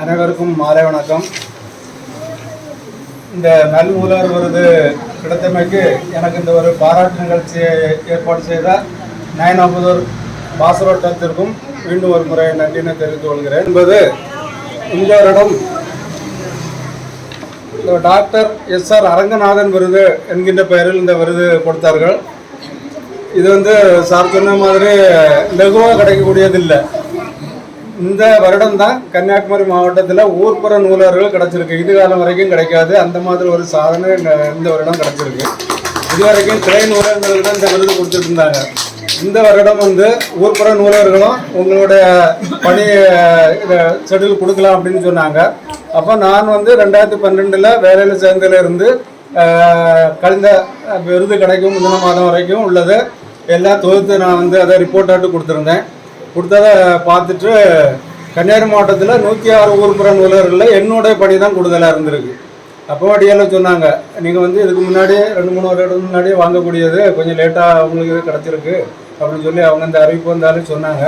அனைவருக்கும் மாலை வணக்கம். இந்த நல்முலர் விருது கிடைத்தமைக்கு எனக்கு இந்த ஒரு பாராட்டு நிகழ்ச்சியை ஏற்பாடு செய்த நயனாபுதூர் பாசரோட்டத்திற்கும் மீண்டும் ஒரு முறை நன்றினை தெரிவித்துக் கொள்கிறேன். என்பது உங்களிடம் டாக்டர் எஸ் ஆர் அரங்கநாதன் விருது என்கின்ற பெயரில் இந்த விருது கொடுத்தார்கள். இது வந்து சார் சொன்ன மாதிரி லகுவாக கிடைக்கக்கூடியதில்லை. இந்த வருடம் தான் கன்னியாகுமரி மாவட்டத்தில் ஊர்ப்புற நூலர்கள் கிடைச்சிருக்கு. இது காலம் வரைக்கும் கிடைக்காது. அந்த மாதிரி ஒரு சாதனை இந்த- வருடம் கிடைச்சிருக்கு. இது வரைக்கும் திரை நூலகங்களுக்கு தான் இந்த விருது கொடுத்துட்டு இருந்தாங்க. இந்த வருடம் வந்து ஊர்ப்புற நூலகர்களும் உங்களுடைய பணி ஷெடியூல் கொடுக்கலாம் அப்படின்னு சொன்னாங்க. அப்போ நான் வந்து ரெண்டாயிரத்தி பன்னெண்டில் வேலையில் சேர்ந்ததுலேருந்து கழிந்த விருது கிடைக்கும். முதல் மாதம் வரைக்கும் உள்ளது. எல்லாம் தொகுத்து நான் வந்து அதை ரிப்போர்ட் ஆட்டு கொடுத்துருந்தேன். கொடுத்ததை பார்த்துட்டு கன்னியாகுமரி மாவட்டத்தில் நூற்றி ஆறு ஊர்புற நூலகர்களில் என்னுடைய பணி தான் கூடுதலாக இருந்திருக்கு. அப்போ அடியெல்லாம் சொன்னாங்க நீங்கள் வந்து இதுக்கு முன்னாடி ரெண்டு மூணு வருடம் முன்னாடி வாங்கக்கூடியது கொஞ்சம் லேட்டாக உங்களுக்கு கிடச்சிருக்கு அப்படின்னு சொல்லி அவங்க இந்த அறிவிப்பு வந்தாலும் சொன்னாங்க.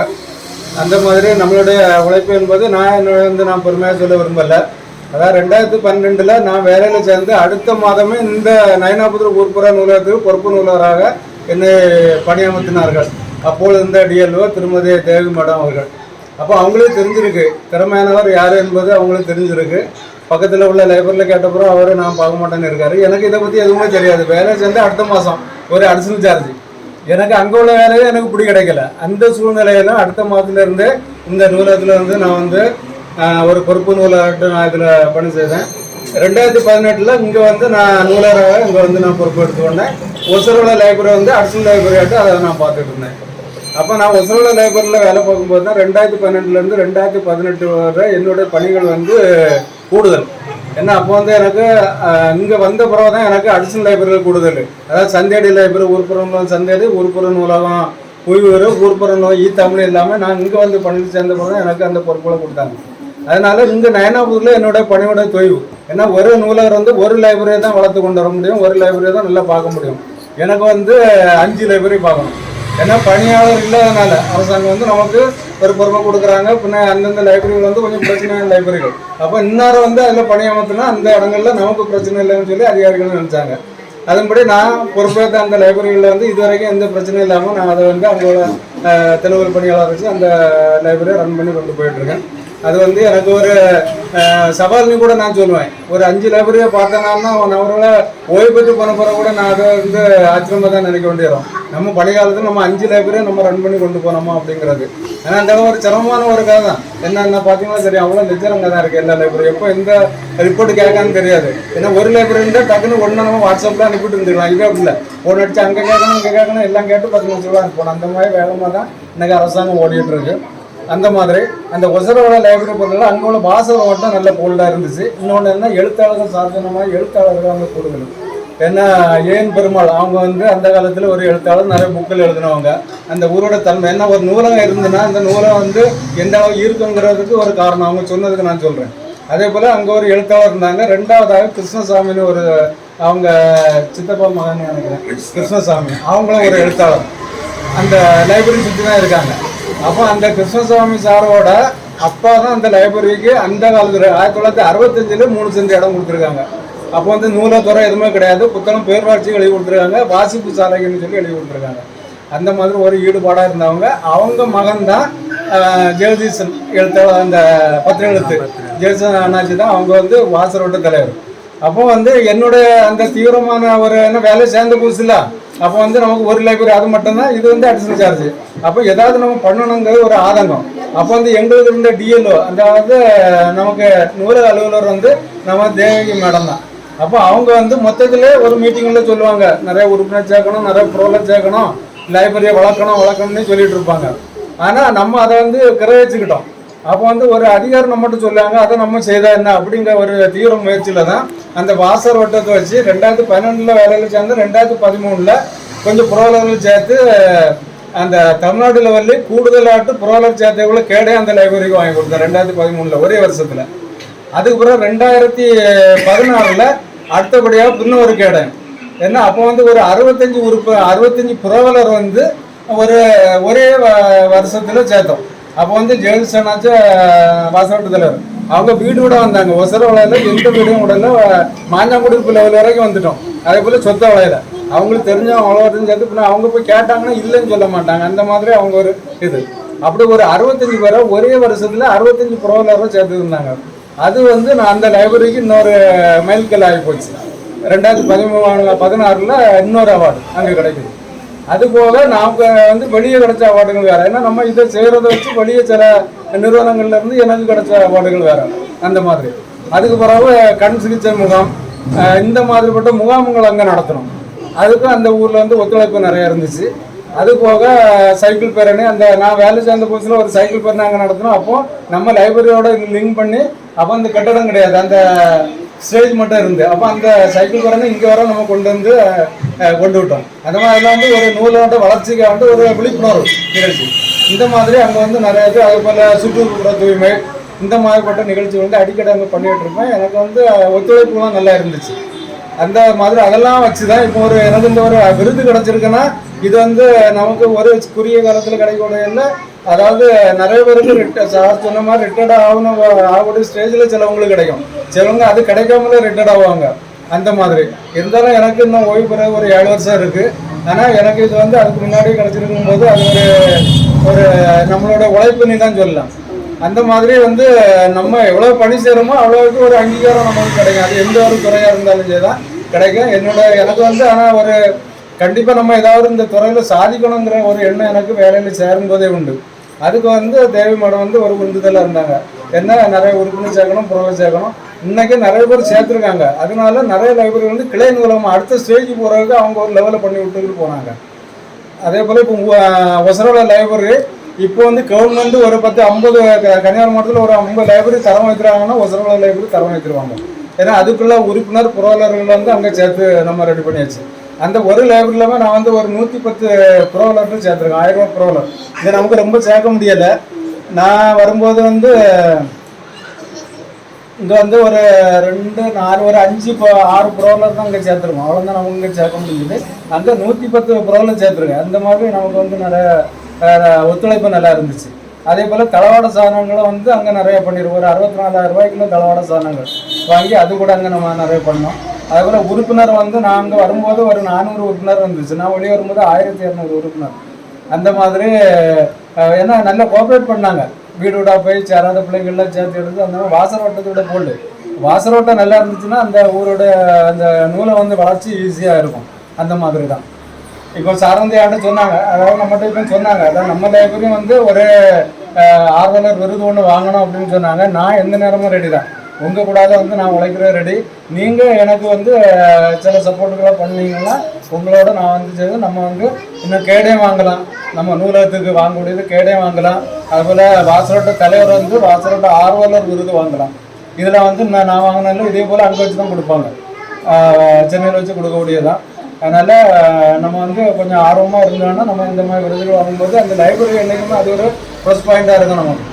அந்த மாதிரி நம்மளுடைய உழைப்பு என்பது நான் என்னோட வந்து நான் பெருமையாக சொல்ல விரும்பலை. அதாவது ரெண்டாயிரத்தி பன்னெண்டில் நான் வேலையில் சேர்ந்து அடுத்த மாதமே இந்த நயனாபுத்திர ஊர்புற நூலகத்துக்கு பொறுப்பு நூலகராக என்னை பணியமர்த்தினார்கள். அப்போது இருந்த டிஎல்ஓ திருமதி தேவி மேடம் அவர்கள். அப்போ அவங்களுக்கு தெரிஞ்சிருக்கு. திறமையானவர் யார் என்பது அவங்களுக்கு தெரிஞ்சிருக்கு. பக்கத்தில் உள்ள லைப்ரரியில் கேட்டப்பறம் அவர் நான் பார்க்க மாட்டேன்னு இருக்காரு. எனக்கு இதை பற்றி எதுவுமே தெரியாது. வேலை சேர்ந்து அடுத்த மாதம் ஒரு அடிஷனல் சார்ஜ் எனக்கு அங்கே உள்ள வேலையே எனக்கு பிடி கிடைக்கல. அந்த சூழ்நிலையில அடுத்த மாதத்துலேருந்து இந்த நூலகத்தில் வந்து நான் வந்து ஒரு பொறுப்பு நூலகத்தை நான் இதில் பணி செய்தேன். ரெண்டாயிரத்தி பதினெட்டில் இங்கே வந்து நான் நூலகராக இங்கே வந்து நான் பொறுப்பு எடுத்துக்கொண்டேன். ஒசரோட லைப்ரரி வந்து அடிஷனல் லைப்ரரி ஆட்டு அதை நான் பார்த்துட்டு இருந்தேன். அப்போ நான் ஒசரோட லைப்ரரியில் வேலை பார்க்கும்போது தான் ரெண்டாயிரத்தி பன்னெண்டுலேருந்து ரெண்டாயிரத்தி பதினெட்டு வரை என்னுடைய பணிகள் வந்து கூடுதல். ஏன்னா அப்போ வந்து எனக்கு இங்கே வந்த பிறகு தான் எனக்கு அடிஷனல் லைப்ரரிகள் கூடுதல். அதாவது சந்தேடி லைப்ரரி ஊர்ப்புறம் சந்தேடி ஊர்ப்புற நூலகம் உய்வூர் ஊர்ப்புற நோய் ஈ தமிழ் இல்லாமல் நான் இங்கே வந்து பணியில் சேர்ந்த பிறகு தான் எனக்கு அந்த பொறுப்புகளை கொடுத்தாங்க. அதனால இங்கே நயனாபூரில் என்னோட பணியோட தொய்வு. ஏன்னா ஒரு நூலகர் வந்து ஒரு லைப்ரரியை தான் வளர்த்து கொண்டு வர முடியும் ஒரு லைப்ரரியை தான் நல்லா பார்க்க முடியும். எனக்கு வந்து அஞ்சு லைப்ரரி பார்க்கணும். ஏன்னா பணியாளர் இல்லாதனால அரசாங்கம் வந்து நமக்கு ஒரு பொறுமை கொடுக்குறாங்க. பின்ன அந்தந்த லைப்ரரிகள் வந்து கொஞ்சம் பிரச்சனையான லைப்ரரிகள் அப்போ இன்னாரம் வந்து அதில் பணியமர்த்தினா அந்த இடங்களில் நமக்கு பிரச்சனை இல்லைன்னு சொல்லி அதிகாரிகள் நினைச்சாங்க. அதன்படி நான் பொறுப்பேற்ற அந்த லைப்ரரிகளில் வந்து இது வரைக்கும் எந்த பிரச்சனையும் இல்லாமல் நான் அதை வந்து அவங்களோட அஹ், பணியாளர் வச்சு அந்த லைப்ரரியை ரன் பண்ணி கொண்டு போயிட்டுருக்கேன் அது வந்து எனக்கு ஒரு சவால்னு கூட நான் சொல்லுவேன். ஒரு அஞ்சு லைப்ரரியை பார்த்தேன்னா ஒன் அவரோட ஓய்வு பெற்று போன போகிற கூட நான் அதை வந்து ஆச்சரியமாக தான் நினைக்க வேண்டியதும் நம்ம பழைய காலத்தில் நம்ம அஞ்சு லைப்ரரியை நம்ம ரன் பண்ணி கொண்டு போனோமா அப்படிங்கிறது. ஏன்னா அந்த ஒரு சிரமமான ஒரு கதை தான். என்னென்ன பார்த்தீங்கன்னா சரி அவ்வளோ நிச்சரங்க தான் இருக்குது எல்லா லைப்ரரி எப்போ எந்த ரிப்போர்ட் கேட்கான்னு தெரியாது. ஏன்னா ஒரு லைப்ரரின்ட்டு இருந்தால் டக்குன்னு ஒன்று நம்ம வாட்ஸ்அப்பில் அனுப்பிட்டு இருந்துக்கலாம் இது அப்படி இல்லை. ஃபோன் அடிச்சு அங்கே கேட்கணும் இங்கே கேட்கணும் எல்லாம் கேட்டு பத்து நிமிஷம் ரூபா அனுப்பணும் அந்த மாதிரி வேகமாக தான் இன்னைக்கு அரசாங்கம் ஓடிட்டு இருக்கு. அந்த மாதிரி. அந்த ஒசரோட லைப்ரரி பொருள் அங்கே உள்ள வாசகம் மட்டும் நல்ல பொருளாக இருந்துச்சு. இன்னொன்று என்ன எழுத்தாளர்கள் சாதனமாக எழுத்தாளர்கள் அங்கே கொடுக்கணும் ஏன்னா ஏன் பெருமாள் அவங்க வந்து அந்த காலத்தில் ஒரு எழுத்தாளர் நிறைய புக்கில் எழுதினவங்க. அந்த ஊரோட தன்மை என்ன ஒரு நூலகம் இருந்ததுன்னா அந்த நூலகம் வந்து எந்த அளவு இருக்குங்கிறதுக்கு ஒரு காரணம். அவங்க சொன்னதுக்கு நான் சொல்கிறேன் அதே போல் அங்கே ஒரு எழுத்தாளர் இருந்தாங்க. ரெண்டாவதாக கிருஷ்ணசாமின்னு ஒரு அவங்க சித்தப்பா மகன் நினைக்கிறேன். கிருஷ்ணசாமி. அவங்களும் ஒரு எழுத்தாளர். அந்த லைப்ரரி சுற்றி தான் இருக்காங்க. அப்போ அந்த கிருஷ்ணசுவாமி சாரோட அப்பா தான் அந்த லைப்ரரிக்கு அந்த காலத்தில் ஆயிரத்தி தொள்ளாயிரத்தி அறுபத்தஞ்சில் மூணு சென்ட் இடம் கொடுத்துருக்காங்க. அப்போ வந்து நூலத்துறை எதுவுமே கிடையாது. புத்தகம் பேர்வாட்சி எழுதி கொடுத்துருக்காங்க. வாசிப்பு சாலைகள்னு சொல்லி எழுதி கொடுத்துருக்காங்க. அந்த மாதிரி ஒரு ஈடுபாடாக இருந்தவங்க. அவங்க மகன் தான் ஜெகதீசன் எழுத்தாளர் அந்த பத்திர எழுத்து. ஜெகதீசன் அண்ணாச்சி தான் அவங்க வந்து வாசரோட்ட தலைவர். அப்போ வந்து என்னுடைய அந்த தீவிரமான ஒரு என்ன வேலை சேர்ந்த புதுசுல அப்போ வந்து நமக்கு ஒரு லைப்ரரி அது மட்டும்தான். இது வந்து அடிஷனல் சார்ஜ் அப்போ ஏதாவது நம்ம பண்ணணுங்கிற ஒரு ஆதங்கம். அப்போ வந்து எங்களுக்கு இருந்த டிஎல்ஓ அதாவது நமக்கு நூலக அலுவலர் வந்து நம்ம தேவகி மேடம் தான். அப்போ அவங்க வந்து மொத்தத்திலே ஒரு மீட்டிங்கில் சொல்லுவாங்க. நிறைய உறுப்பினர் சேர்க்கணும் நிறைய ப்ரோலர் சேர்க்கணும் லைப்ரரியை வளர்க்கணும் வளர்க்கணும்னு சொல்லிட்டு இருப்பாங்க. ஆனால் நம்ம அதை வந்து கிரகிச்சுக்கிட்டோம். அப்போ வந்து ஒரு அதிகாரம் நம்மகிட்ட சொல்லுவாங்க அதை நம்ம செய்தா என்ன? அப்படிங்கிற ஒரு தீவிர முயற்சியில் தான் அந்த வாசர் வட்டத்தை வச்சு ரெண்டாயிரத்தி பன்னெண்டில் வேலையில் சேர்ந்து ரெண்டாயிரத்தி பதிமூணில் கொஞ்சம் புரோலர்கள் சேர்த்து அந்த தமிழ்நாடு லெவலில் கூடுதலாட்டு புரோலர் சேர்த்தவங்கள கேடே அந்த லைப்ரரிக்கு வாங்கி கொடுத்தேன். ரெண்டாயிரத்தி பதிமூணில் ஒரே வருஷத்தில். அதுக்கப்புறம் ரெண்டாயிரத்தி பதினாறில் அடுத்தபடியாக பின்ன ஒரு கேடேன் ஏன்னா அப்போ வந்து ஒரு அறுபத்தஞ்சு உறுப்பு அறுபத்தஞ்சு புரவலர் வந்து ஒரு ஒரே வ- சேர்த்தோம். அப்போ வந்து ஜெயலலிதாச்சு வாசவட்டு தலைவர். அவங்க வீடு கூட வந்தாங்க. ஒசர வளையல எந்த வீடும் உடல மாஞ்சாங்குடி லெவல் வரைக்கும் வந்துட்டோம். அதே போல சொத்த வளையலை அவங்களுக்கு தெரிஞ்சவங்க அவ்வளோ சேர்த்து பின்ன அவங்க போய் கேட்டாங்கன்னா இல்லைன்னு சொல்ல மாட்டாங்க. அந்த மாதிரி அவங்க ஒரு இது. அப்படி ஒரு அறுபத்தஞ்சு பேரை ஒரே வருஷத்தில் அறுபத்தஞ்சு ப்ரோலரை சேர்த்துருந்தாங்க அது வந்து நான் அந்த லைப்ரரிக்கு இன்னொரு மைல்கல் ஆகி போச்சு. ரெண்டாயிரத்தி பதிமூணு பதினாறில் இன்னொரு அவார்டு அங்கே கிடைக்குது. அது போக நமக்கு வந்து வெளியே கிடைச்ச அவார்டுகள் வேறு. ஏன்னா நம்ம இதை செய்கிறத வச்சு வெளியே சில நிறுவனங்கள்லேருந்து எனக்கு கிடைச்ச அவார்டுகள் வேறு. அந்த மாதிரி. அதுக்கு பிறகு கண் சிகிச்சை முகாம் இந்த மாதிரிப்பட்ட முகாம்கள் அங்கே நடத்தணும். அதுக்கும் அந்த ஊரில் வந்து ஒத்துழைப்பு நிறையா இருந்துச்சு. அது போக சைக்கிள் பேரணி அந்த நான் வேலை சேர்ந்த புதுசில் ஒரு சைக்கிள் பேரணி நாங்கள் நடத்தினோம். அப்போ நம்ம லைப்ரரியோட லிங்க் பண்ணி அப்போ அந்த கட்டடம் கிடையாது. அந்த ஸ்டேஜ் மட்டும் இருந்து. அப்போ அந்த சைக்கிள் பேரணி இங்கே வர நம்ம கொண்டு வந்து கொண்டு விட்டோம். அந்த மாதிரி வந்து ஒரு நூலோட வளர்ச்சிக்காக வந்து ஒரு விழிப்புணர்வு நிகழ்ச்சி. இந்த மாதிரி அங்கே வந்து நிறைய பேர் அதே போல் சுற்றுப்புற தூய்மை இந்த மாதிரிப்பட்ட நிகழ்ச்சி வந்து அடிக்கடி அங்கே பண்ணிகிட்டு இருப்பேன். எனக்கு வந்து ஒத்துழைப்புலாம் நல்லா இருந்துச்சு. அந்த மாதிரி அதெல்லாம் வச்சு தான் இப்போ ஒரு எனக்கு இந்த ஒரு விருது கிடைச்சிருக்குன்னா இது வந்து நமக்கு ஒரு குறுகிய காலத்தில் கிடைக்கக்கூடிய இல்லை. அதாவது நிறைய பேருக்கு ரிட்ட சார் சொன்ன மாதிரி ரிட்டையர்ட் ஆகணும் ஆகக்கூடிய ஸ்டேஜில் சிலவங்களுக்கு கிடைக்கும். சிலவங்க அது கிடைக்காமலே ரிட்டையர்ட் ஆவாங்க. அந்த மாதிரி. இருந்தாலும் எனக்கு இன்னும் ஓய்வு பெற ஒரு ஏழு வருஷம் இருக்குது ஆனால் எனக்கு இது வந்து அதுக்கு முன்னாடி கிடைச்சிருக்கும் போது அது ஒரு ஒரு நம்மளோட உழைப்புன்னு தான் சொல்லலாம். அந்த மாதிரி வந்து நம்ம எவ்வளோ பணி செய்கிறோமோ அவ்வளோவுக்கு ஒரு அங்கீகாரம் நமக்கு கிடைக்கும். அது எந்த ஒரு துறையாக இருந்தாலும் சரி தான் கிடைக்கும். என்னோட எனக்கு வந்து ஆனால் ஒரு கண்டிப்பாக நம்ம ஏதாவது இந்த துறையில் சாதிக்கணுங்கிற ஒரு எண்ணம் எனக்கு வேலையில் சேரும் போதே உண்டு. அதுக்கு வந்து தேவி மேடம் வந்து ஒரு உந்துதலாக இருந்தாங்க. என்ன நிறைய உறுப்பினர் சேர்க்கணும் புறவை சேர்க்கணும். இன்னைக்கு நிறைய பேர் சேர்த்துருக்காங்க. அதனால நிறைய லைப்ரரி வந்து கிளை மூலமா அடுத்த ஸ்டேஜுக்கு போகிறதுக்கு அவங்க ஒரு லெவலில் பண்ணி விட்டுக்கிட்டு போனாங்க. அதே போல் இப்போ ஒசரோட லைப்ரரி இப்போ வந்து கவர்மெண்ட் ஒரு பத்து ஐம்பது கன்னியாகுமரி மாவட்டத்தில் ஒரு ஐம்பது லைப்ரரி தரம் வைக்கிறாங்கன்னா ஒசரவள லைப்ரரி தரம் வைக்கிறாங்க ஏன்னா அதுக்குள்ள உறுப்பினர் புரோலர்கள் வந்து அங்கே சேர்த்து நம்ம ரெடி பண்ணியாச்சு. அந்த ஒரு லைப்ரரியிலுமே நான் வந்து ஒரு நூற்றி பத்து ப்ரோலர் சேர்த்துருக்கேன் ஆயிரம் ரூபா ப்ரோலர் இது நமக்கு ரொம்ப சேர்க்க முடியலை. நான் வரும்போது வந்து இங்கே வந்து ஒரு ரெண்டு நாலு ஒரு அஞ்சு இப்போ ஆறு புரோலர் தான் இங்கே சேர்த்துருக்கோம். அவ்வளோதான் நமக்கு இங்கே சேர்க்க முடியுது. அங்கே நூற்றி பத்து ப்ரோலர் சேர்த்துருக்கேன். அந்த மாதிரி நமக்கு வந்து நிறைய ஒத்துழைப்பு நல்லா இருந்துச்சு. அதே போல் தளவாட சாதனங்களும் வந்து அங்கே நிறைய பண்ணியிருக்கோம் ஒரு அறுபத்தி நாலாயிரம் ரூபாய்க்குள்ள தளவாட சாதனங்கள் வாங்கி அது கூட அங்கே நம்ம நிறைய பண்ணோம். அதே போல் உறுப்பினர் வந்து நான் வரும்போது ஒரு நானூறு உறுப்பினர் வந்துச்சு. நான் வெளியே வரும்போது ஆயிரத்தி இரநூறு உறுப்பினர். அந்த மாதிரி ஏன்னா நல்லா கோஆப்ரேட் பண்ணாங்க. வீடு வீடாக போய் சேராத பிள்ளைங்கள்லாம் சேர்த்து எடுத்து அந்த மாதிரி வாசரோட்டத்தோட போடு வாசரோட்டம் நல்லா இருந்துச்சுன்னா அந்த ஊரோட அந்த நூலை வந்து வளர்ச்சி ஈஸியாக இருக்கும். அந்த மாதிரி தான். இப்போ சாரந்தி ஆண்டு சொன்னாங்க. அதாவது நம்மகிட்ட இப்போ சொன்னாங்க. அதாவது நம்ம லைப்ரரியும் வந்து ஒரு ஆர்வலர் விருது ஒன்று வாங்கணும் அப்படின்னு சொன்னாங்க. நான் எந்த நேரமும் ரெடி தான். உங்கள் கூடாத வந்து நான் உழைக்கிற ரெடி நீங்கள் எனக்கு வந்து சில சப்போர்ட்டுகளை பண்ணீங்கன்னா உங்களோட நான் வந்து செய்து நம்ம வந்து இன்னும் கேடே வாங்கலாம். நம்ம நூலகத்துக்கு வாங்கக்கூடியது கேடே வாங்கலாம். அதுபோல் வாசரோட்ட தலைவர் வந்து வாசரோட்ட ஆர்வலர் விருது வாங்கலாம். இதில் வந்து நான் நான் வாங்கினாலும் இதே போல் அங்கே வச்சு தான் கொடுப்பாங்க சென்னையில் வச்சு கொடுக்கக்கூடியதான் அதனால் நம்ம வந்து கொஞ்சம் ஆர்வமாக இருந்தோம்னா நம்ம இந்த மாதிரி விருதுகள் வாங்கும்போது அந்த லைப்ரரி என்றைக்குமே அது ஒரு ப்ளஸ் பாயிண்டாக இருக்கும் நமக்கு.